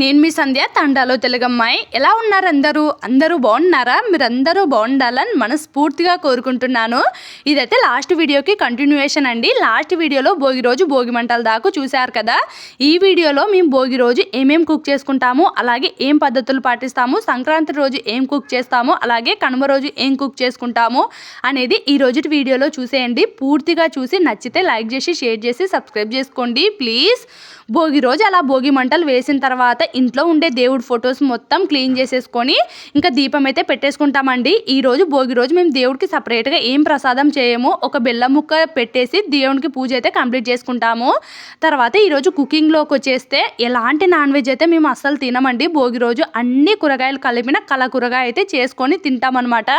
నేను మీ సంధ్య తండాలో తెలుగమ్మాయి. ఎలా ఉన్నారు అందరూ అందరూ బాగున్నారా? మీరందరూ బాగుండాలని మనస్ఫూర్తిగా కోరుకుంటున్నాను. ఇదైతే లాస్ట్ వీడియోకి కంటిన్యూయేషన్ అండి. లాస్ట్ వీడియోలో భోగి రోజు భోగి మంటల దాకా చూశారు కదా. ఈ వీడియోలో మేము భోగి రోజు ఏమేం కుక్ చేసుకుంటాము అలాగే ఏం పద్ధతులు పాటిస్తాము సంక్రాంతి రోజు ఏం కుక్ చేస్తాము అలాగే కనుమ రోజు ఏం కుక్ చేసుకుంటాము అనేది ఈ రోజు వీడియోలో చూసేయండి. పూర్తిగా చూసి నచ్చితే లైక్ చేసి షేర్ చేసి సబ్స్క్రైబ్ చేసుకోండి. ప్లీజ్ భోగి రోజు అలా భోగి మంటలు వేసిన తర్వాత ఇంట్లో ఉండే దేవుడి ఫొటోస్ మొత్తం క్లీన్ చేసేసుకొని ఇంకా దీపం అయితే పెట్టేసుకుంటామండి. ఈ రోజు భోగి రోజు మేము దేవుడికి సపరేట్గా ఏం ప్రసాదం చేయము. ఒక బెల్లం ముక్క పెట్టేసి దేవునికి పూజ అయితే కంప్లీట్ చేసుకుంటాము. తర్వాత ఈరోజు కుకింగ్లోకి వచ్చేస్తే ఎలాంటి నాన్ వెజ్ అయితే మేము అస్సలు తినమండి. భోగి రోజు అన్ని కూరగాయలు కలిపిన కల కూరగాయ అయితే చేసుకొని తింటామన్నమాట.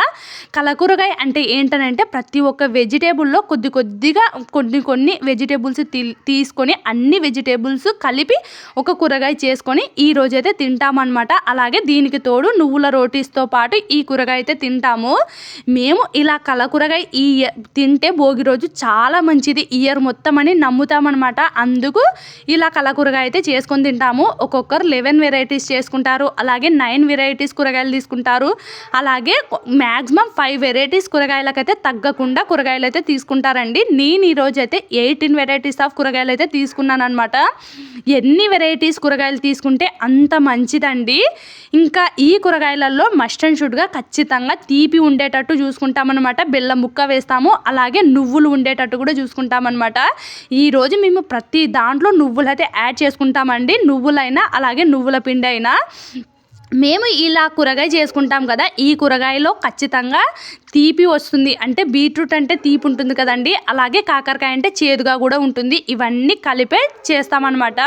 కల కూరగాయ అంటే ఏంటనంటే ప్రతి ఒక్క వెజిటేబుల్లో కొద్ది కొద్దిగా కొన్ని కొన్ని వెజిటేబుల్స్ తీసుకొని అన్ని వెజిటేబుల్స్ కలిపి ఒక కూరగాయ చేసుకొని ఈ రోజైతే తింటామన్నమాట. అలాగే దీనికి తోడు నువ్వుల రోటీస్తో పాటు ఈ కూరగాయ అయితే తింటాము. మేము ఇలా కల కూరగాయ ఈ తింటే భోగి రోజు చాలా మంచిది. ఇయర్ మొత్తం అని నమ్ముతామన్నమాట. అందుకు ఇలా కల కూరగాయ అయితే చేసుకొని తింటాము. ఒక్కొక్కరు లెవెన్ వెరైటీస్ చేసుకుంటారు. అలాగే నైన్ వెరైటీస్ కూరగాయలు తీసుకుంటారు. అలాగే మ్యాక్సిమం ఫైవ్ వెరైటీస్ కూరగాయలకైతే తగ్గకుండా కూరగాయలు అయితే తీసుకుంటారండి. నేను ఈరోజు అయితే ఎయిటీన్ వెరైటీస్ ఆఫ్ కూరగాయలు అయితే తీసుకున్నాను అనమాట ఎన్ని వెరైటీస్ కూరగాయలు తీసుకుంటే అంత మంచిదండి. ఇంకా ఈ కూరగాయలలో మస్ట్ అండ్ షుడ్గా ఖచ్చితంగా తీపి ఉండేటట్టు చూసుకుంటామన్నమాట. బెల్లం ముక్క వేస్తాము అలాగే నువ్వులు ఉండేటట్టు కూడా చూసుకుంటామన్నమాట. ఈరోజు మేము ప్రతి దాంట్లో నువ్వులు అయితే యాడ్ చేసుకుంటామండి. నువ్వులైనా అలాగే నువ్వుల పిండి అయినా మేము ఇలా కూరగాయ చేసుకుంటాం కదా ఈ కూరగాయలో ఖచ్చితంగా తీపి వస్తుంది. అంటే బీట్రూట్ అంటే తీపి ఉంటుంది కదండి. అలాగే కాకరకాయ అంటే చేదుగా కూడా ఉంటుంది. ఇవన్నీ కలిపే చేస్తామన్నమాట.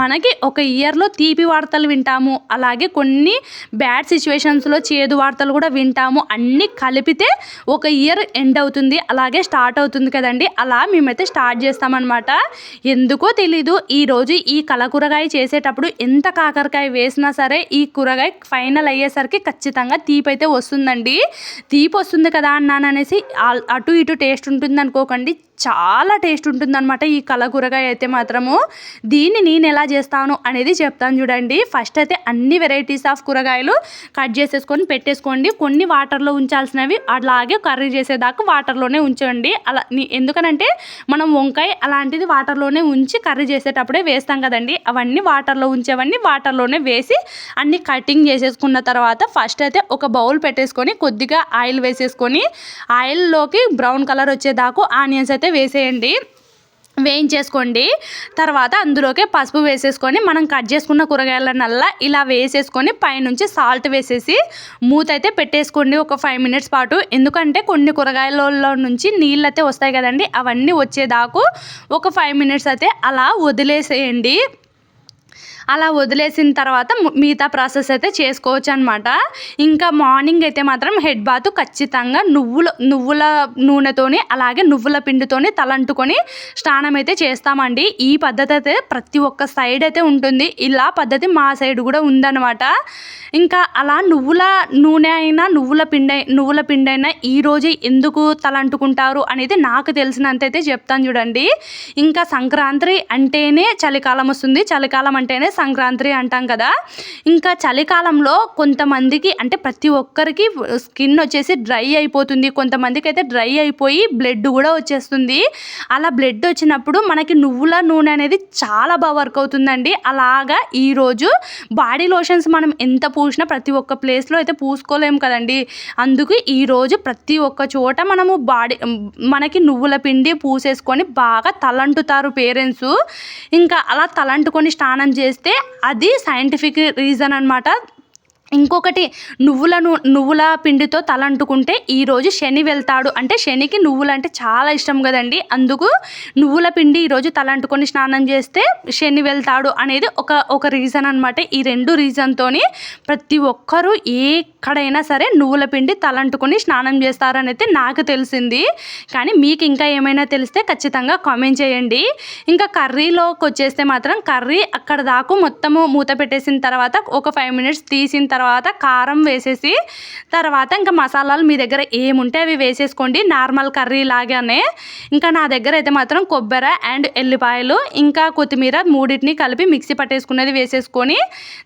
మనకి ఒక ఇయర్లో తీపి వార్తలు వింటాము. అలాగే కొన్ని బ్యాడ్ సిచ్యువేషన్స్లో చేదు వార్తలు కూడా వింటాము. అన్నీ కలిపితే ఒక ఇయర్ ఎండ్ అవుతుంది. అలాగే స్టార్ట్ అవుతుంది కదండి. అలా మేమైతే స్టార్ట్ చేస్తామన్నమాట. ఎందుకో తెలీదు. ఈరోజు ఈ కల కూరగాయ చేసేటప్పుడు ఎంత కాకరకాయ వేసినా సరే ఈ కూరగాయ ఫైనల్ అయ్యేసరికి ఖచ్చితంగా తీపి అయితే వస్తుందండి. తీపి వస్తుంది కదా అన్నాను అనేసి అటు ఇటు టేస్ట్ ఉంటుంది అనుకోకండి చాలా టేస్ట్ ఉంటుందన్నమాట ఈ కలగూరగాయ అయితే మాత్రము. దీన్ని నేను ఎలా చేస్తాను అనేది చెప్తాను చూడండి. ఫస్ట్ అయితే అన్ని వెరైటీస్ ఆఫ్ కూరగాయలు కట్ చేసేసుకొని పెట్టేసుకోండి. కొన్ని వాటర్లో ఉంచాల్సినవి అలాగే కర్రీ చేసేదాకా వాటర్లోనే ఉంచండి. అలా ఎందుకనంటే మనం వంకాయ అలాంటిది వాటర్లోనే ఉంచి కర్రీ చేసేటప్పుడే వేస్తాం కదండి. అవన్నీ వాటర్లో ఉంచేవన్నీ వాటర్లోనే వేసి అన్ని కటింగ్ చేసేసుకున్న తర్వాత ఫస్ట్ అయితే ఒక బౌల్ పెట్టేసుకొని కొద్దిగా ఆయిల్ వేసేసుకొని ఆయిల్లోకి బ్రౌన్ కలర్ వచ్చేదాకా ఆనియన్స్ అయితే వేసేయండి. వేయించేసుకోండి. తర్వాత అందులోకి పసుపు వేసేసుకొని మనం కట్ చేసుకున్న కూరగాయలనల్లా ఇలా వేసేసుకొని పైనుంచి సాల్ట్ వేసేసి మూత అయితే పెట్టేసుకోండి ఒక ఫైవ్ మినిట్స్ పాటు. ఎందుకంటే కొన్ని కూరగాయలలో నుంచి నీళ్ళు అయితే వస్తాయి కదండి అవన్నీ వచ్చేదాకు ఒక ఫైవ్ మినిట్స్ అయితే అలా వదిలేసేయండి. అలా వదిలేసిన తర్వాత మిగతా ప్రాసెస్ అయితే చేసుకోవచ్చు అనమాట ఇంకా మార్నింగ్ అయితే మాత్రం హెడ్ బాత్ ఖచ్చితంగా నువ్వుల నువ్వుల నూనెతోని అలాగే నువ్వుల పిండితోని తలంటుకొని స్నానం అయితే చేస్తామండి. ఈ పద్ధతి అయితే ప్రతి ఒక్క సైడ్ అయితే ఉంటుంది. ఇలా పద్ధతి మా సైడ్ కూడా ఉందన్నమాట. ఇంకా అలా నువ్వుల నూనె అయినా నువ్వుల పిండి నువ్వుల పిండి అయినా ఈరోజు ఎందుకు తలంటుకుంటారు అనేది నాకు తెలిసినంత అయితే చెప్తాను చూడండి. ఇంకా సంక్రాంతి అంటేనే చలికాలం వస్తుంది. చలికాలం అంటేనే సంక్రాంతి అంటాం కదా. ఇంకా చలికాలంలో కొంతమందికి అంటే ప్రతి ఒక్కరికి స్కిన్ వచ్చేసి డ్రై అయిపోతుంది. కొంతమందికి అయితే డ్రై అయిపోయి బ్లడ్ కూడా వచ్చేస్తుంది. అలా బ్లడ్ వచ్చినప్పుడు మనకి నువ్వుల నూనె అనేది చాలా బాగా వర్క్ అవుతుందండి. అలాగా ఈరోజు బాడీ లోషన్స్ మనం ఎంత పూసినా ప్రతి ఒక్క ప్లేస్లో అయితే పూసుకోలేము కదండి. అందుకు ఈరోజు ప్రతి ఒక్క చోట మనము బాడీ మనకి నువ్వుల పిండి పూసేసుకొని బాగా తలంటుతారు పేరెంట్స్. ఇంకా అలా తలంటుకొని స్నానం చేస్తే అది సైంటిఫిక్ రీజన్ అనమాట ఇంకొకటి నువ్వులను నువ్వుల పిండితో తలంటుకుంటే ఈరోజు శని వెళ్తాడు. అంటే శనికి నువ్వులు అంటే చాలా ఇష్టం కదండి. అందుకు నువ్వుల పిండి ఈరోజు తలంటుకొని స్నానం చేస్తే శని వెళ్తాడు అనేది ఒక ఒక రీజన్ అనమాట ఈ రెండు రీజన్తో ప్రతి ఒక్కరూ ఎక్కడైనా సరే నువ్వుల పిండి తలంటుకొని స్నానం చేస్తారని అయితే నాకు తెలిసింది. కానీ మీకు ఇంకా ఏమైనా తెలిస్తే ఖచ్చితంగా కామెంట్ చేయండి. ఇంకా కర్రీలోకి వచ్చేస్తే మాత్రం కర్రీ అక్కడ దాకా మొత్తము మూత పెట్టేసిన తర్వాత ఒక ఫైవ్ మినిట్స్ తీసిన తర్వాత తర్వాత కారం వేసేసి తర్వాత ఇంకా మసాలాలు మీ దగ్గర ఏముంటే అవి వేసేసుకోండి. నార్మల్ కర్రీ లాగానే. ఇంకా నా దగ్గర అయితే మాత్రం కొబ్బరి అండ్ ఎల్లిపాయలు ఇంకా కొత్తిమీర మూడింటిని కలిపి మిక్సీ పట్టేసుకునేది వేసేసుకొని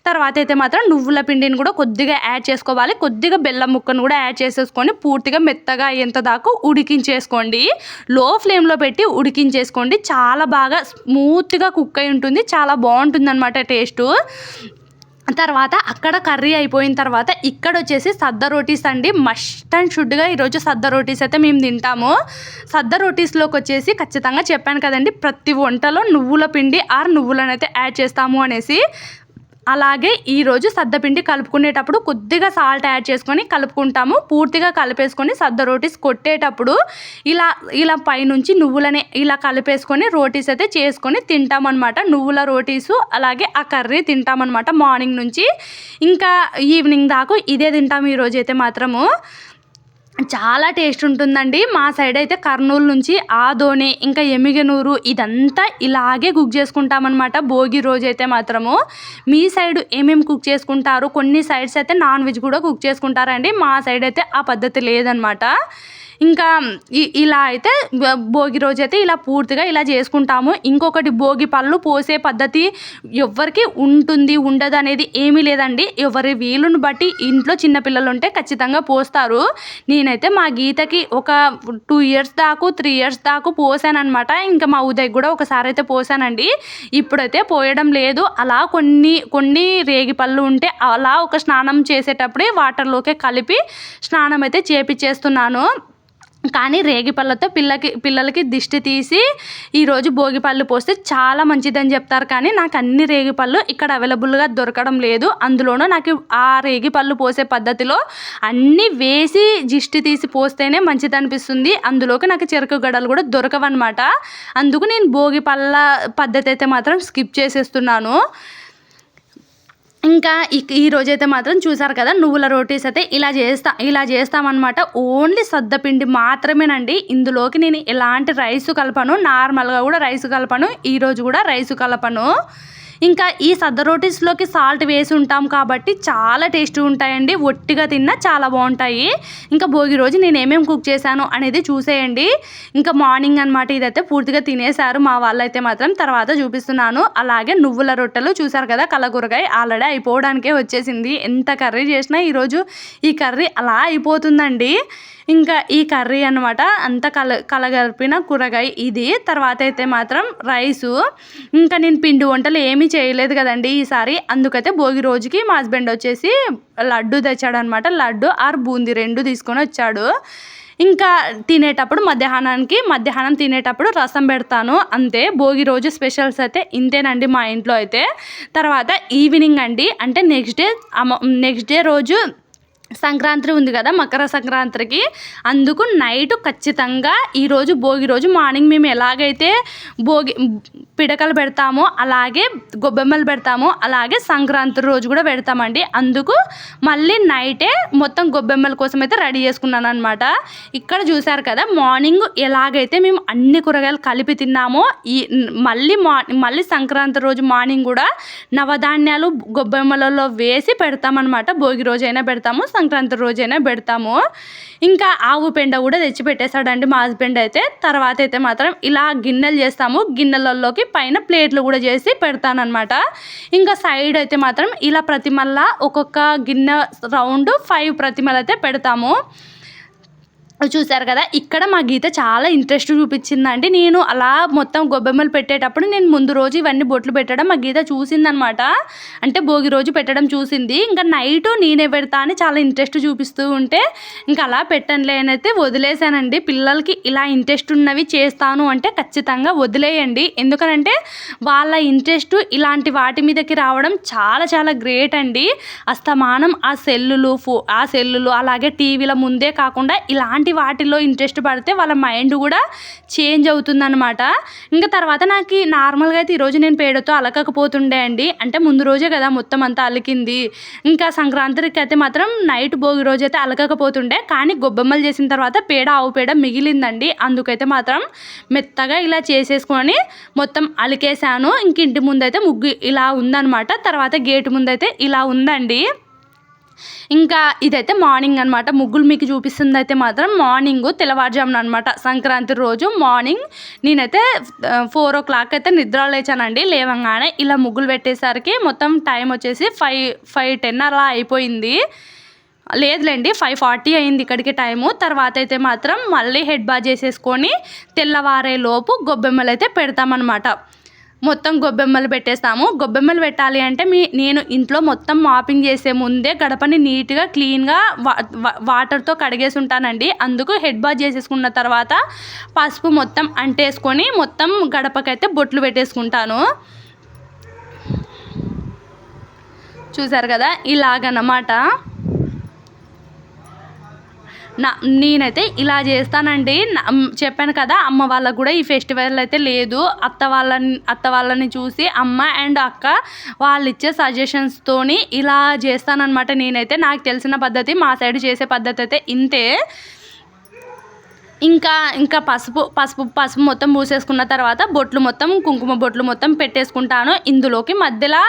తర్వాత అయితే మాత్రం నువ్వుల పిండిని కూడా కొద్దిగా యాడ్ చేసుకోవాలి. కొద్దిగా బెల్లం ముక్కను కూడా యాడ్ చేసేసుకొని పూర్తిగా మెత్తగా అయ్యేంత దాకా ఉడికించేసుకోండి. లో ఫ్లేమ్లో పెట్టి ఉడికించేసుకోండి. చాలా బాగా స్మూత్గా కుక్ అయి ఉంటుంది. చాలా బాగుంటుంది అనమాట టేస్టు. తర్వాత అక్కడ కర్రీ అయిపోయిన తర్వాత ఇక్కడ వచ్చేసి సద్ద రోటీస్ అండి. మస్ట్ అండ్ షుడ్గా ఈరోజు సద్ద రోటీస్ అయితే మేము తింటాము. సద్ద రోటీస్లోకి వచ్చేసి ఖచ్చితంగా చెప్పాను కదండి ప్రతి వంటలో నువ్వుల పిండి ఆర్ నువ్వులను అయితే యాడ్ చేస్తాము అనేసి అలాగే ఈరోజు సద్దపిండి కలుపుకునేటప్పుడు కొద్దిగా సాల్ట్ యాడ్ చేసుకొని కలుపుకుంటాము. పూర్తిగా కలిపేసుకొని సద్ద రోటీస్ కొట్టేటప్పుడు ఇలా ఇలా పైనుంచి నువ్వులనే ఇలా కలిపేసుకొని రోటీస్ అయితే చేసుకొని తింటామన్నమాట. నువ్వుల రోటీసు అలాగే ఆ కర్రీ తింటామన్నమాట మార్నింగ్ నుంచి. ఇంకా ఈవినింగ్ దాకా ఇదే తింటాము ఈరోజు అయితే మాత్రము. చాలా టేస్ట్ ఉంటుందండి. మా సైడ్ అయితే కర్నూలు నుంచి ఆదోని ఇంకా ఎమిగనూరు ఇదంతా ఇలాగే కుక్ చేసుకుంటామన్నమాట. భోగి రోజు అయితే మాత్రము. మీ సైడ్ ఏమేమి కుక్ చేసుకుంటారు? కొన్ని సైడ్స్ అయితే నాన్ వెజ్ కూడా కుక్ చేసుకుంటారండి. మా సైడ్ అయితే ఆ పద్ధతి లేదనమాట ఇంకా ఇలా అయితే భోగి రోజు అయితే ఇలా పూర్తిగా ఇలా చేసుకుంటాము. ఇంకొకటి భోగి పళ్ళు పోసే పద్ధతి ఎవరికి ఉంటుంది ఉండదు అనేది ఏమీ లేదండి. ఎవరి వీలుని బట్టి ఇంట్లో చిన్నపిల్లలు ఉంటే ఖచ్చితంగా పోస్తారు. నేనైతే మా గీతకి ఒక టూ ఇయర్స్ దాకా త్రీ ఇయర్స్ దాకా పోసానమాట ఇంకా మా ఉదయ్ కూడా ఒకసారి అయితే పోసానండి. ఇప్పుడైతే పోయడం లేదు. అలా కొన్ని కొన్ని రేగి పళ్ళు ఉంటే అలా ఒక స్నానం చేసేటప్పుడే వాటర్లోకి కలిపి స్నానం అయితే చేపించేస్తున్నాను కానీ రేగిపళ్ళతో పిల్లకి పిల్లలకి దిష్టి తీసి ఈరోజు భోగిపళ్ళు పోస్తే చాలా మంచిదని చెప్తారు. కానీ నాకు అన్ని రేగిపళ్ళు ఇక్కడ అవైలబుల్గా దొరకడం లేదు. అందులోనూ నాకు ఆ రేగిపళ్ళు పోసే పద్ధతిలో అన్నీ వేసి దిష్టి తీసి పోస్తేనే మంచిది అనిపిస్తుంది అందులోకి నాకు చెరుకు గడలు కూడా దొరకవన్నమాట. అందుకు నేను భోగి పళ్ళ పద్ధతి అయితే మాత్రం స్కిప్ చేసేస్తున్నాను. ఇంకా ఈ రోజైతే మాత్రం చూసారు కదా నువ్వుల రోటీస్ అయితే ఇలా చేస్తా ఇలా చేస్తామన్నమాట. ఓన్లీ సద్దపిండి మాత్రమేనండి. ఇందులోకి నేను ఎలాంటి రైస్ కలపను నార్మల్గా కూడా రైస్ కలపను ఈరోజు కూడా రైస్ కలపను. ఇంకా ఈ సద్ద రోటీస్లోకి సాల్ట్ వేసి ఉంటాం కాబట్టి చాలా టేస్టీ ఉంటాయండి. ఒట్టిగా తిన్నా చాలా బాగుంటాయి. ఇంకా భోగి రోజు నేను ఏమేమి కుక్ చేశాను అనేది చూసేయండి. ఇంకా మార్నింగ్ అనమాట ఇదైతే పూర్తిగా తినేశారు. మా వాళ్ళైతే మాత్రం తర్వాత చూపిస్తున్నాను. అలాగే నువ్వుల రొట్టెలు చూసారు కదా కలగూరగాయ ఆల్రెడీ అయిపోవడానికే వచ్చేసింది. ఎంత కర్రీ చేసినా ఈరోజు ఈ కర్రీ అలా అయిపోతుందండి. ఇంకా ఈ కర్రీ అనమాట అంత కల కలగలిపిన కూరగాయ ఇది. తర్వాత అయితే మాత్రం రైసు. ఇంకా నేను పిండి వంటలు ఏమీ చేయలేదు కదండి ఈసారి. అందుకైతే భోగి రోజుకి మా హస్బెండ్ వచ్చేసి లడ్డు తెచ్చాడనమాట లడ్డు ఆర్ బూందీ రెండు తీసుకొని వచ్చాడు. ఇంకా తినేటప్పుడు మధ్యాహ్నానికి మధ్యాహ్నం తినేటప్పుడు రసం పెడతాను. అంతే భోగి రోజు స్పెషల్స్ అయితే ఇంతేనండి మా ఇంట్లో అయితే. తర్వాత ఈవినింగ్ అండి. అంటే నెక్స్ట్ డే నెక్స్ట్ డే రోజు సంక్రాంతి ఉంది కదా మకర సంక్రాంతికి. అందుకు నైట్ ఖచ్చితంగా ఈరోజు భోగి రోజు మార్నింగ్ మేము ఎలాగైతే భోగి పిడకలు పెడతాము అలాగే గొబ్బెమ్మలు పెడతాము అలాగే సంక్రాంతి రోజు కూడా పెడతామండి. అందుకు మళ్ళీ నైటే మొత్తం గొబ్బెమ్మల కోసం అయితే రెడీ చేసుకున్నాను అనమాట ఇక్కడ చూసారు కదా మార్నింగ్ ఎలాగైతే మేము అన్ని కూరగాయలు కలిపి తిన్నామో ఈ మళ్ళీ మళ్ళీ సంక్రాంతి రోజు మార్నింగ్ కూడా నవధాన్యాలు గొబ్బెమ్మలలో వేసి పెడతామన్నమాట. భోగి రోజైనా పెడతాము సంక్రాంతి రోజైనా పెడతాము. ఇంకా ఆవు పెండ కూడా తెచ్చి పెట్టేశాడండి మా హస్బెండ్ అయితే. తర్వాత అయితే మాత్రం ఇలా గిన్నెలు చేస్తాము. గిన్నెలలోకి పైన ప్లేట్లు కూడా చేసి పెడతానమాట ఇంకా సైడ్ అయితే మాత్రం ఇలా ప్రతిమల్లా ఒక్కొక్క గిన్నె రౌండ్ ఫైవ్ ప్రతిమలు అయితే పెడతాము. చూసారు కదా ఇక్కడ మా గీత చాలా ఇంట్రెస్ట్ చూపించిందండి. నేను అలా మొత్తం గొబ్బెమ్మలు పెట్టేటప్పుడు నేను ముందు రోజు ఇవన్నీ బొట్లు పెట్టడం మా గీత చూసిందనమాట. అంటే భోగి రోజు పెట్టడం చూసింది. ఇంకా నైట్ నేనే పెడతా అని చాలా ఇంట్రెస్ట్ చూపిస్తూ ఉంటే ఇంకా అలా పెట్టనులేనైతే వదిలేశానండి. వదిలేసానండి పిల్లలకి ఇలా ఇంట్రెస్ట్ ఉన్నవి చేస్తాను అంటే ఖచ్చితంగా వదిలేయండి. ఎందుకనంటే వాళ్ళ ఇంట్రెస్ట్ ఇలాంటి వాటి మీదకి రావడం చాలా చాలా గ్రేట్ అండి. అస్తమానం ఆ సెల్లులు ఫో ఆ సెల్లులు అలాగే టీవీల ముందే కాకుండా ఇలాంటి ఇలాంటి వాటిల్లో ఇంట్రెస్ట్ పడితే వాళ్ళ మైండ్ కూడా చేంజ్ అవుతుందన్నమాట. ఇంకా తర్వాత నాకు నార్మల్గా అయితే ఈరోజు నేను పేడతో అలకకపోతుండే అండి. అంటే ముందు రోజే కదా మొత్తం అంతా అలికింది. ఇంకా సంక్రాంతికి అయితే మాత్రం నైట్ భోగి రోజు అయితే అలకకపోతుండే. కానీ గొబ్బెమ్మలు చేసిన తర్వాత పేడ ఆవు పేడ మిగిలిందండి. అందుకైతే మాత్రం మెత్తగా ఇలా చేసేసుకొని మొత్తం అలికేసాను ఇంక ఇంటి ముందైతే ముగ్గు ఇలా ఉందన్నమాట. తర్వాత గేటు ముందైతే ఇలా ఉందండి. ఇంకా ఇదైతే మార్నింగ్ అనమాట ముగ్గులు మీకు చూపిస్తుంది అయితే మాత్రం మార్నింగ్ తెల్లవారుజామున అనమాట సంక్రాంతి రోజు మార్నింగ్ నేనైతే ఫోర్ ఓ క్లాక్ అయితే నిద్ర లేచానండి లేవంగానే ఇలా ముగ్గులు పెట్టేసరికి మొత్తం టైం వచ్చేసి ఫైవ్ ఫైవ్ టెన్ అలా అయిపోయింది. లేదులేండి ఫైవ్ ఫార్టీ అయింది ఇక్కడికి టైము. తర్వాత అయితే మాత్రం మళ్ళీ హెడ్ బా చేసేసుకొని తెల్లవారే లోపు గొబ్బెమ్మలు అయితే పెడతామన్నమాట. మొత్తం గొబ్బెమ్మలు పెట్టేస్తాము. గొబ్బెమ్మలు పెట్టాలి అంటే మీ నేను ఇంట్లో మొత్తం మాపింగ్ చేసే ముందే గడపని నీట్గా క్లీన్గా వా వాటర్తో కడిగేసి ఉంటానండి. అందుకు హెడ్ బాత్ చేసేసుకున్న తర్వాత పసుపు మొత్తం అంటేసుకొని మొత్తం గడపకైతే బొట్లు పెట్టేసుకుంటాను. చూసారు కదా? ఇలాగనమాట. నా నేనైతే ఇలా చేస్తానండి. చెప్పాను కదా అమ్మ వాళ్ళకు కూడా ఈ ఫెస్టివల్ అయితే లేదు. అత్త వాళ్ళని అత్త వాళ్ళని చూసి అమ్మ అండ్ అక్క వాళ్ళు ఇచ్చే సజెషన్స్తోని ఇలా చేస్తానన్నమాట. నేనైతే నాకు తెలిసిన పద్ధతి మా సైడ్ చేసే పద్ధతి అయితే ఇంతే. ఇంకా ఇంకా పసుపు పసుపు పసుపు మొత్తం పూసేసుకున్న తర్వాత బొట్లు మొత్తం కుంకుమ బొట్లు మొత్తం పెట్టేసుకుంటాను. ఇందులోకి మధ్యలో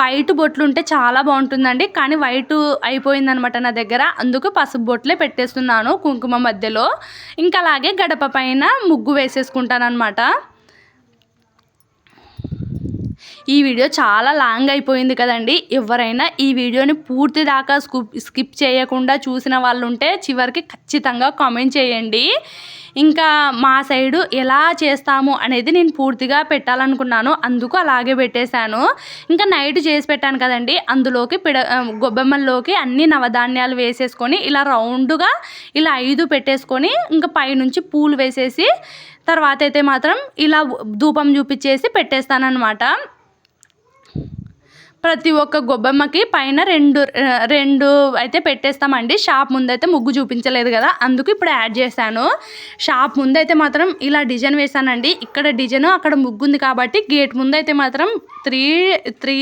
వైట్ బొట్లు ఉంటే చాలా బాగుంటుందండి. కానీ వైట్ అయిపోయిందనమాట నా దగ్గర. అందుకు పసుపు బొట్లే పెట్టేస్తున్నాను కుంకుమ మధ్యలో. ఇంకా అలాగే గడప పైన ముగ్గు వేసేసుకుంటాను అనమాట ఈ వీడియో చాలా లాంగ్ అయిపోయింది కదండి. ఎవరైనా ఈ వీడియోని పూర్తి దాకా స్కిప్ చేయకుండా చూసిన వాళ్ళు ఉంటే చివరికి ఖచ్చితంగా కామెంట్ చేయండి. ఇంకా మా సైడు ఎలా చేస్తాము అనేది నేను పూర్తిగా పెట్టాలనుకున్నాను. అందుకు అలాగే పెట్టేశాను. ఇంకా నైట్ చేసి పెట్టాను కదండి. అందులోకి పిడ గొబ్బెమ్మల్లోకి అన్ని నవధాన్యాలు వేసేసుకొని ఇలా రౌండ్గా ఇలా ఐదు పెట్టేసుకొని ఇంకా పైనుంచి పూలు వేసేసి తర్వాత అయితే మాత్రం ఇలా ధూపం చూపించేసి పెట్టేస్తానమాట ప్రతి ఒక్క గొబ్బెమ్మకి పైన రెండు రెండు అయితే పెట్టేస్తామండి. షాప్ ముందైతే ముగ్గు చూపించలేదు కదా అందుకు ఇప్పుడు యాడ్ చేశాను. షాప్ ముందైతే మాత్రం ఇలా డిజైన్ వేసానండి ఇక్కడ డిజైన్ అక్కడ ముగ్గు ఉంది కాబట్టి గేట్ ముందైతే మాత్రం త్రీ త్రీ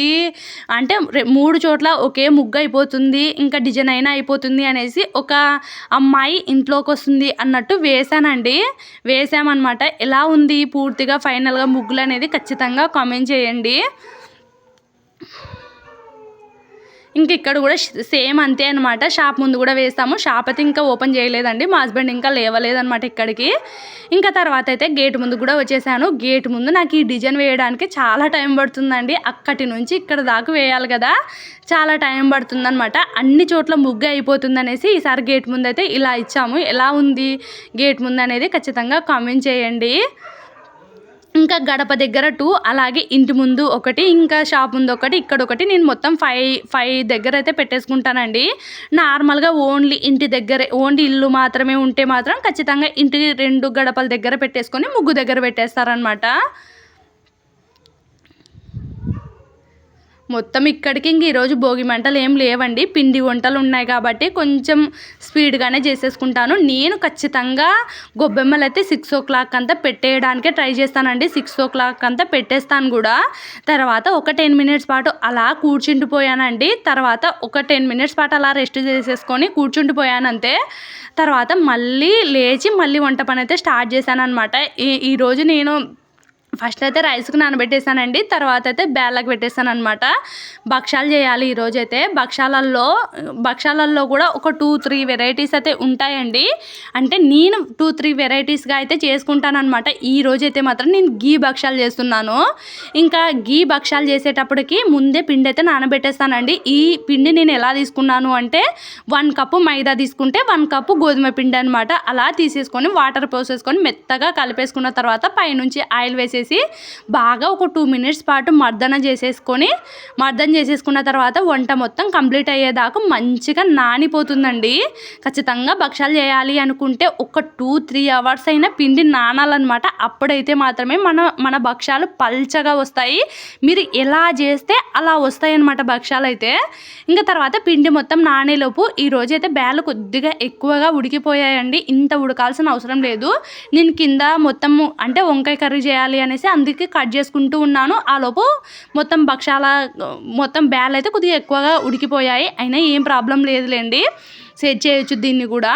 అంటే మూడు చోట్ల ఒకే ముగ్గు అయిపోతుంది ఇంకా డిజైన్ అయినా అయిపోతుంది అనేసి ఒక అమ్మాయి ఇంట్లోకి వస్తుంది అన్నట్టు వేసానండి వేసామన్నమాట ఎలా ఉంది? పూర్తిగా ఫైనల్గా ముగ్గులు అనేది ఖచ్చితంగా కామెంట్ చేయండి. ఇంక ఇక్కడ కూడా సేమ్ అంతే అనమాట షాప్ ముందు కూడా వేస్తాము. షాప్ అయితే ఇంకా ఓపెన్ చేయలేదండి. మా హస్బెండ్ ఇంకా లేవలేదనమాట ఇక్కడికి. ఇంకా తర్వాత అయితే గేట్ ముందు కూడా వచ్చేసాను. గేట్ ముందు నాకు ఈ డిజైన్ వేయడానికి చాలా టైం పడుతుందండి. అక్కటి నుంచి ఇక్కడ దాకా వేయాలి కదా. చాలా టైం పడుతుందనమాట అన్ని చోట్ల ముగ్గు అయిపోతుంది అనేసి ఈసారి గేట్ ముందు అయితే ఇలా ఇచ్చాము. ఎలా ఉంది గేట్ ముందు అనేది ఖచ్చితంగా కామెంట్ చేయండి. ఇంకా గడప దగ్గర టూ అలాగే ఇంటి ముందు ఒకటి ఇంకా షాప్ ముందు ఒకటి ఇక్కడ ఒకటి నేను మొత్తం ఫైవ్ ఫైవ్ దగ్గర అయితే పెట్టేసుకుంటానండి. నార్మల్గా ఓన్లీ ఇంటి దగ్గరే ఓన్లీ ఇల్లు మాత్రమే ఉంటే మాత్రం ఖచ్చితంగా ఇంటి రెండు గడపల దగ్గర పెట్టేసుకొని ముగ్గు దగ్గర పెట్టేస్తారనమాట మొత్తం ఇక్కడికి ఇంక ఈరోజు భోగి మంటలు ఏం లేవండి. పిండి వంటలు ఉన్నాయి కాబట్టి కొంచెం స్పీడ్గానే చేసేసుకుంటాను. నేను ఖచ్చితంగా గొబ్బెమ్మలు అయితే సిక్స్ ఓ క్లాక్ అంతా పెట్టేయడానికే ట్రై చేస్తానండి. సిక్స్ ఓ క్లాక్ అంతా పెట్టేస్తాను కూడా. తర్వాత ఒక టెన్ మినిట్స్ పాటు అలా కూర్చుండిపోయానండి తర్వాత ఒక టెన్ మినిట్స్ పాటు అలా రెస్ట్ చేసేసుకొని కూర్చుండిపోయానంతే తర్వాత మళ్ళీ లేచి మళ్ళీ వంట పని అయితే స్టార్ట్ చేశాను అనమాట ఈ ఈరోజు నేను ఫస్ట్ అయితే రైస్కి నానబెట్టేసానండి తర్వాత అయితే బేళ్ళకి పెట్టేసాను అనమాట భక్షాలు చేయాలి ఈరోజు అయితే. భక్షాలల్లో భక్షాలల్లో కూడా ఒక టూ త్రీ వెరైటీస్ అయితే ఉంటాయండి. అంటే నేను టూ త్రీ వెరైటీస్గా అయితే చేసుకుంటానమాట ఈ రోజు అయితే మాత్రం నేను గీ భక్షాలు చేస్తున్నాను. ఇంకా గీ భక్షాలు చేసేటప్పటికి ముందే పిండి అయితే నానబెట్టేస్తానండి. ఈ పిండి నేను ఎలా తీసుకున్నాను అంటే వన్ కప్పు మైదా తీసుకుంటే వన్ కప్పు గోధుమ పిండి అనమాట అలా తీసేసుకొని వాటర్ పోసేసుకొని మెత్తగా కలిపేసుకున్న తర్వాత పైనుంచి ఆయిల్ వేసేసి వేసేసి బాగా ఒక టూ మినిట్స్ పాటు మర్దన చేసేసుకొని మర్దన చేసేసుకున్న తర్వాత వంట మొత్తం కంప్లీట్ అయ్యేదాకా మంచిగా నానిపోతుందండి. ఖచ్చితంగా భక్షాలు చేయాలి అనుకుంటే ఒక టూ త్రీ అవర్స్ అయినా పిండి నానాలన్నమాట. అప్పుడైతే మాత్రమే మన మన భక్షాలు పల్చగా వస్తాయి. మీరు ఎలా చేస్తే అలా వస్తాయి అన్నమాట భక్షాలు అయితే ఇంకా తర్వాత పిండి మొత్తం నానేలోపు ఈ అయితే బేలు కొద్దిగా ఎక్కువగా ఉడికిపోయాయండి. ఇంత ఉడకాల్సిన అవసరం లేదు. నేను కింద మొత్తం అంటే వంకాయ కర్రీ చేయాలి అనేసి అందుకే కట్ చేసుకుంటూ ఉన్నాను. ఆలోపు మొత్తం భక్షాల మొత్తం బ్యాల్ అయితే కొద్దిగా ఎక్కువగా ఉడికిపోయాయి. అయినా ఏం ప్రాబ్లం లేదులేండి. సెట్ చేయొచ్చు దీన్ని కూడా.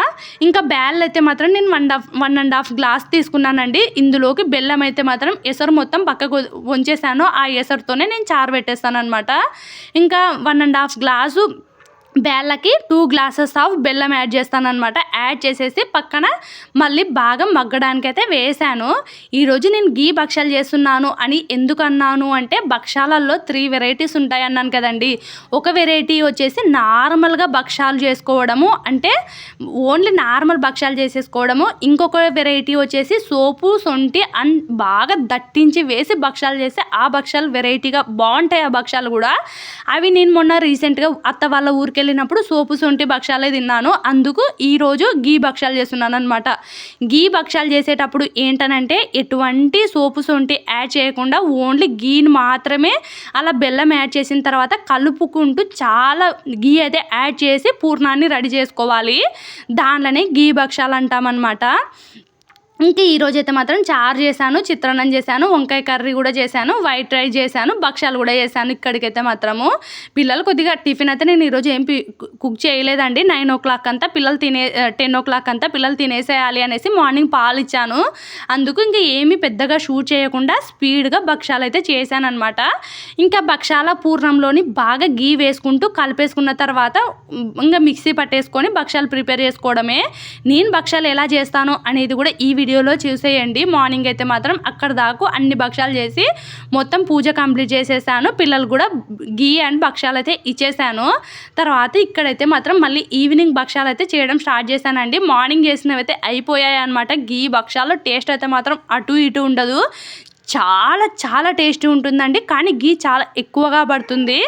ఇంకా బ్యాల్ అయితే మాత్రం నేను one half one and half glass తీసుకున్నానండి. ఇందులోకి బెల్లం అయితే మాత్రం ఎసరు మొత్తం పక్కకు వంచేసాను. ఆ ఎసరుతోనే నేను చారు పెట్టేస్తాను అనమాట ఇంకా వన్ అండ్ హాఫ్ గ్లాసు బేళ్ళకి టూ గ్లాసెస్ ఆఫ్ బెల్లం యాడ్ చేస్తాను అనమాట యాడ్ చేసేసి పక్కన మళ్ళీ బాగా మగ్గడానికి అయితే వేసాను ఈరోజు నేను గీ భక్షాలు చేస్తున్నాను అని ఎందుకు అన్నాను అంటే భక్షాలలో త్రీ వెరైటీస్ ఉంటాయి అన్నాను కదండి. ఒక వెరైటీ వచ్చేసి నార్మల్గా భక్షాలు చేసుకోవడము అంటే ఓన్లీ నార్మల్ భక్షాలు చేసేసుకోవడము. ఇంకొక వెరైటీ వచ్చేసి సోపు సొంటి అన్ బాగా దట్టించి వేసి భక్షాలు చేస్తే ఆ భక్షాలు వెరైటీగా బాగుంటాయి ఆ భక్షాలు కూడా. అవి నేను మొన్న రీసెంట్గా అత్త వాళ్ళ ఊరికి వెళ్ళినప్పుడు సోపు సొంటి భక్షాలే తిన్నాను. అందుకు ఈరోజు గీ భక్షాలు చేస్తున్నాను అనమాట గీ భక్షాలు చేసేటప్పుడు ఏంటనంటే ఎటువంటి సోపు సొంటి యాడ్ చేయకుండా ఓన్లీ గీని మాత్రమే అలా బెల్లం యాడ్ చేసిన తర్వాత కలుపుకుంటూ చాలా గీ అయితే యాడ్ చేసి పూర్ణాన్ని రెడీ చేసుకోవాలి. దానిలోనే గీ భక్షాలు అంటామన్నమాట. ఇంకా ఈరోజు అయితే మాత్రం చారు చేశాను చిత్రాన్నం చేశాను వంకాయ కర్రీ కూడా చేశాను వైట్ రైస్ చేశాను భక్షాలు కూడా చేశాను ఇక్కడికైతే మాత్రము. పిల్లలు కొద్దిగా టిఫిన్ అయితే నేను ఈరోజు ఏం కుక్ చేయలేదండి. నైన్ ఓ క్లాక్ అంతా పిల్లలు తినే టెన్ ఓ క్లాక్ అంతా పిల్లలు తినేసేయాలి అనేసి మార్నింగ్ పాలు ఇచ్చాను. అందుకు ఇంకా ఏమీ పెద్దగా షూట్ చేయకుండా స్పీడ్గా భక్షాలు అయితే చేశాను అనమాట ఇంకా భక్షాల పూర్ణంలోని బాగా గీ వేసుకుంటూ కలిపేసుకున్న తర్వాత ఇంకా మిక్సీ పట్టేసుకొని భక్షాలు ప్రిపేర్ చేసుకోవడమే. నేను భక్షాలు ఎలా చేస్తాను అనేది కూడా ఈ వీడియోలో చూసేయండి. మార్నింగ్ అయితే మాత్రం అక్కడ దాకా అన్ని భక్షాలు చేసి మొత్తం పూజ కంప్లీట్ చేసేసాను. పిల్లలు కూడా గీ అండ్ భక్షాలు అయితే ఇచ్చేసాను. తర్వాత ఇక్కడైతే మాత్రం మళ్ళీ ఈవినింగ్ భక్షాలు అయితే చేయడం స్టార్ట్ చేశానండి. మార్నింగ్ చేసినవి అయితే అయిపోయాయి అనమాట గీ భక్షాలు టేస్ట్ అయితే మాత్రం అటు ఇటు ఉండదు. చాలా చాలా టేస్టీ ఉంటుందండి. కానీ గీ చాలా ఎక్కువగా పడుతుంది.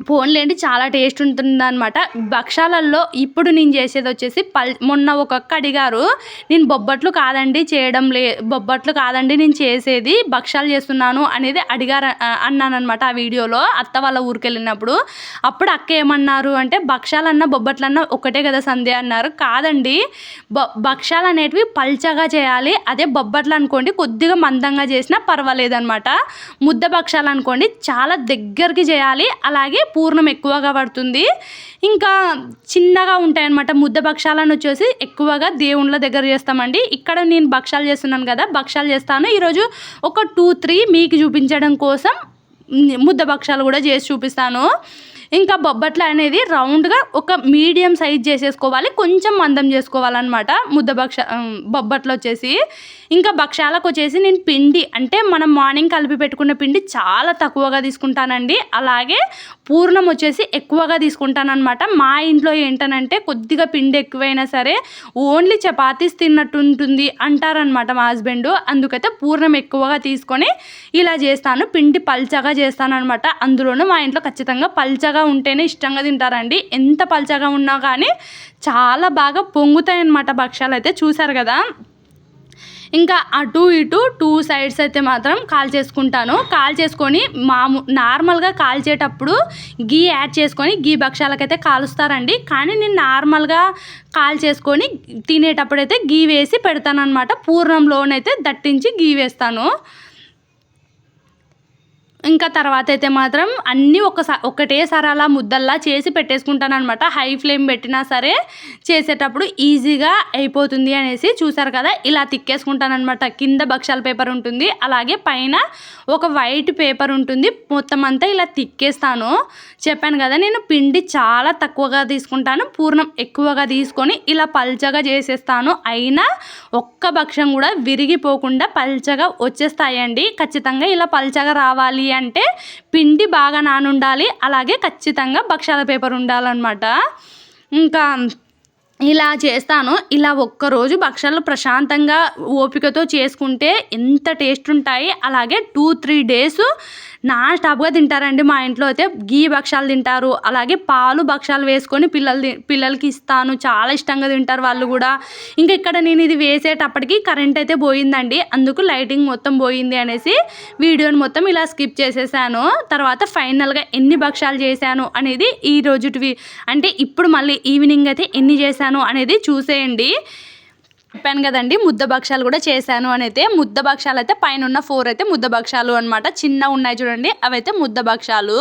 పోన్లేండి చాలా టేస్ట్ ఉంటుంది అనమాట భక్షాలల్లో ఇప్పుడు నేను చేసేది వచ్చేసి పల్ మొన్న ఒక అక్క అడిగారు నేను బొబ్బట్లు కాదండి చేయడం లే బొబ్బట్లు కాదండి నేను చేసేది భక్షాలు చేస్తున్నాను అనేది అడిగారు అన్నానమాట ఆ వీడియోలో అత్త వాళ్ళ ఊరికి వెళ్ళినప్పుడు అప్పుడు అక్క ఏమన్నారు అంటే భక్షాలన్నా బొబ్బట్లన్నా ఒకటే కదా సంధ్య అన్నారు. కాదండి బ భక్షాలు అనేటివి పల్చగా చేయాలి అదే బొబ్బట్లు అనుకోండి కొద్దిగా మందంగా చేసినా పర్వాలేదనమాట ముద్ద భక్షాలు అనుకోండి చాలా దగ్గరికి చేయాలి అలాగే పూర్ణం ఎక్కువగా పడుతుంది. ఇంకా చిన్నగా ఉంటాయి అన్నమాట ముద్ద భక్షాలను వచ్చేసి ఎక్కువగా దేవుళ్ళ దగ్గర చేస్తామండి. ఇక్కడ నేను భక్షాలు చేస్తున్నాను కదా భక్షాలు చేస్తాను. ఈరోజు ఒక టూ త్రీ మీకు చూపించడం కోసం ముద్ద భక్షాలు కూడా చేసి చూపిస్తాను. ఇంకా బొబ్బట్లు అనేది రౌండ్గా ఒక మీడియం సైజ్ చేసేసుకోవాలి కొంచెం మందం చేసుకోవాలన్నమాట ముద్ద భక్ష బొబ్బట్లు వచ్చేసి. ఇంకా భక్షాలకు వచ్చేసి నేను పిండి అంటే మనం మార్నింగ్ కలిపి పెట్టుకున్న పిండి చాలా తక్కువగా తీసుకుంటానండి. అలాగే పూర్ణం వచ్చేసి ఎక్కువగా తీసుకుంటానమాట మా ఇంట్లో ఏంటనంటే కొద్దిగా పిండి ఎక్కువైనా సరే ఓన్లీ చపాతీస్ తిన్నట్టు ఉంటుంది అంటారనమాట మా హస్బెండ్. అందుకైతే పూర్ణం ఎక్కువగా తీసుకొని ఇలా చేస్తాను. పిండి పల్చగా చేస్తానమాట అందులోనూ మా ఇంట్లో ఖచ్చితంగా పల్చగా ఉంటేనే ఇష్టంగా తింటారండి. ఎంత పల్చగా ఉన్నా కానీ చాలా బాగా పొంగుతాయన్నమాట భక్ష్యాలు అయితే చూసారు కదా. ఇంకా అటు ఇటు టూ సైడ్స్ అయితే మాత్రం కాల్ చేసుకుంటాను. కాల్ చేసుకొని మాము నార్మల్గా కాల్చేటప్పుడు గీ యాడ్ చేసుకొని గీ భక్షాలకైతే కాలుస్తారండి. కానీ నేను నార్మల్గా కాల్ చేసుకొని తినేటప్పుడైతే గీ వేసి పెడతానమాట పూర్ణంలోనైతే దట్టించి గీ వేస్తాను. ఇంకా తర్వాత అయితే మాత్రం అన్నీ ఒకసారి ఒకటేసారి అలా ముద్దల్లా చేసి పెట్టేసుకుంటాను అనమాట హై ఫ్లేమ్ పెట్టినా సరే చేసేటప్పుడు ఈజీగా అయిపోతుంది అనేసి చూసారు కదా ఇలా తిక్కేసుకుంటానమాట కింద బక్షాల పేపర్ ఉంటుంది అలాగే పైన ఒక వైట్ పేపర్ ఉంటుంది. మొత్తం అంతా ఇలా తిక్కేస్తాను. చెప్పాను కదా నేను పిండి చాలా తక్కువగా తీసుకుంటాను పూర్ణం ఎక్కువగా తీసుకొని ఇలా పల్చగా చేసేస్తాను. అయినా ఒక్క భక్షం కూడా విరిగిపోకుండా పల్చగా వచ్చేస్తాయండి. ఖచ్చితంగా ఇలా పల్చగా రావాలి అంటే పిండి బాగా నానుండాలి అలాగే ఖచ్చితంగా భక్షాల పేపర్ ఉండాలన్నమాట. ఇంకా ఇలా చేస్తాను. ఇలా ఒక్కరోజు భక్షాలు ప్రశాంతంగా ఓపికతో చేసుకుంటే ఎంత టేస్ట్ ఉంటాయి అలాగే టూ త్రీ డేస్ నాన్ స్టాప్గా తింటారండి మా ఇంట్లో అయితే. గీ భక్షాలు తింటారు అలాగే పాలు భక్షాలు వేసుకొని పిల్లలు పిల్లలకి ఇస్తాను. చాలా ఇష్టంగా తింటారు వాళ్ళు కూడా. ఇంకా ఇక్కడ నేను ఇది వేసేటప్పటికి కరెంట్ అయితే పోయిందండి. అందుకు లైటింగ్ మొత్తం పోయింది అనేసి వీడియోని మొత్తం ఇలా స్కిప్ చేసేసాను. తర్వాత ఫైనల్గా ఎన్ని భక్షాలు చేశాను అనేది ఈ రోజుటివి అంటే ఇప్పుడు మళ్ళీ ఈవినింగ్ అయితే ఎన్ని చేశాను అనేది చూసేయండి. చెప్పాను కదండి ముద్ద భక్షాలు కూడా చేశాను అని అయితే ముద్ద భక్షాలు అయితే పైన ఉన్న ఫోర్ అయితే ముద్ద భక్షాలు అనమాట చిన్న ఉన్నాయి చూడండి అవైతే ముద్ద భక్షాలు.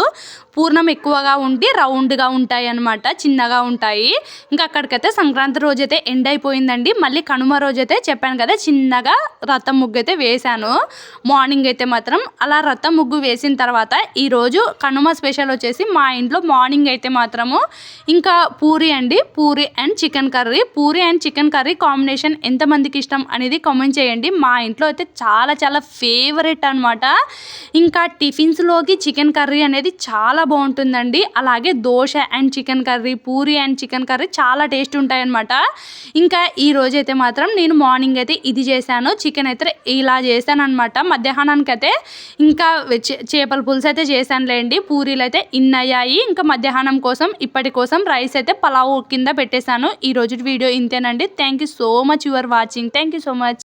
పూర్ణం ఎక్కువగా ఉండి రౌండ్గా ఉంటాయి అనమాట చిన్నగా ఉంటాయి. ఇంకా అక్కడికైతే సంక్రాంతి రోజు అయితే ఎండ్ అయిపోయిందండి. మళ్ళీ కనుమ రోజు అయితే చెప్పాను కదా చిన్నగా రథం ముగ్గు అయితే వేశాను. మార్నింగ్ అయితే మాత్రం అలా రథం ముగ్గు వేసిన తర్వాత ఈరోజు కనుమ స్పెషల్ వచ్చేసి మా ఇంట్లో మార్నింగ్ అయితే మాత్రము. ఇంకా పూరి అండి puri and chicken curry. Puri and chicken curry combination ఎంతమందికి ఇష్టం అనేది కామెంట్ చేయండి. మా ఇంట్లో అయితే చాలా చాలా ఫేవరెట్ అనమాట ఇంకా టిఫిన్స్లోకి చికెన్ కర్రీ అనేది చాలా బాగుంటుందండి. అలాగే dosa and chicken curry puri and chicken curry చాలా టేస్ట్ ఉంటాయన్నమాట. ఇంకా ఈ అయితే మాత్రం నేను మార్నింగ్ అయితే ఇది చేశాను. చికెన్ అయితే ఇలా చేశాను అనమాట మధ్యాహ్నానికి అయితే ఇంకా చేపల పులుసు అయితే చేశానులేండి. పూరీలు అయితే ఇన్నయ్యాయి ఇంకా మధ్యాహ్నం కోసం ఇప్పటి కోసం రైస్ అయితే పలావ్ కింద పెట్టేశాను. ఈ రోజు వీడియో ఇంతేనండి. Thank you so much your watching thank you so much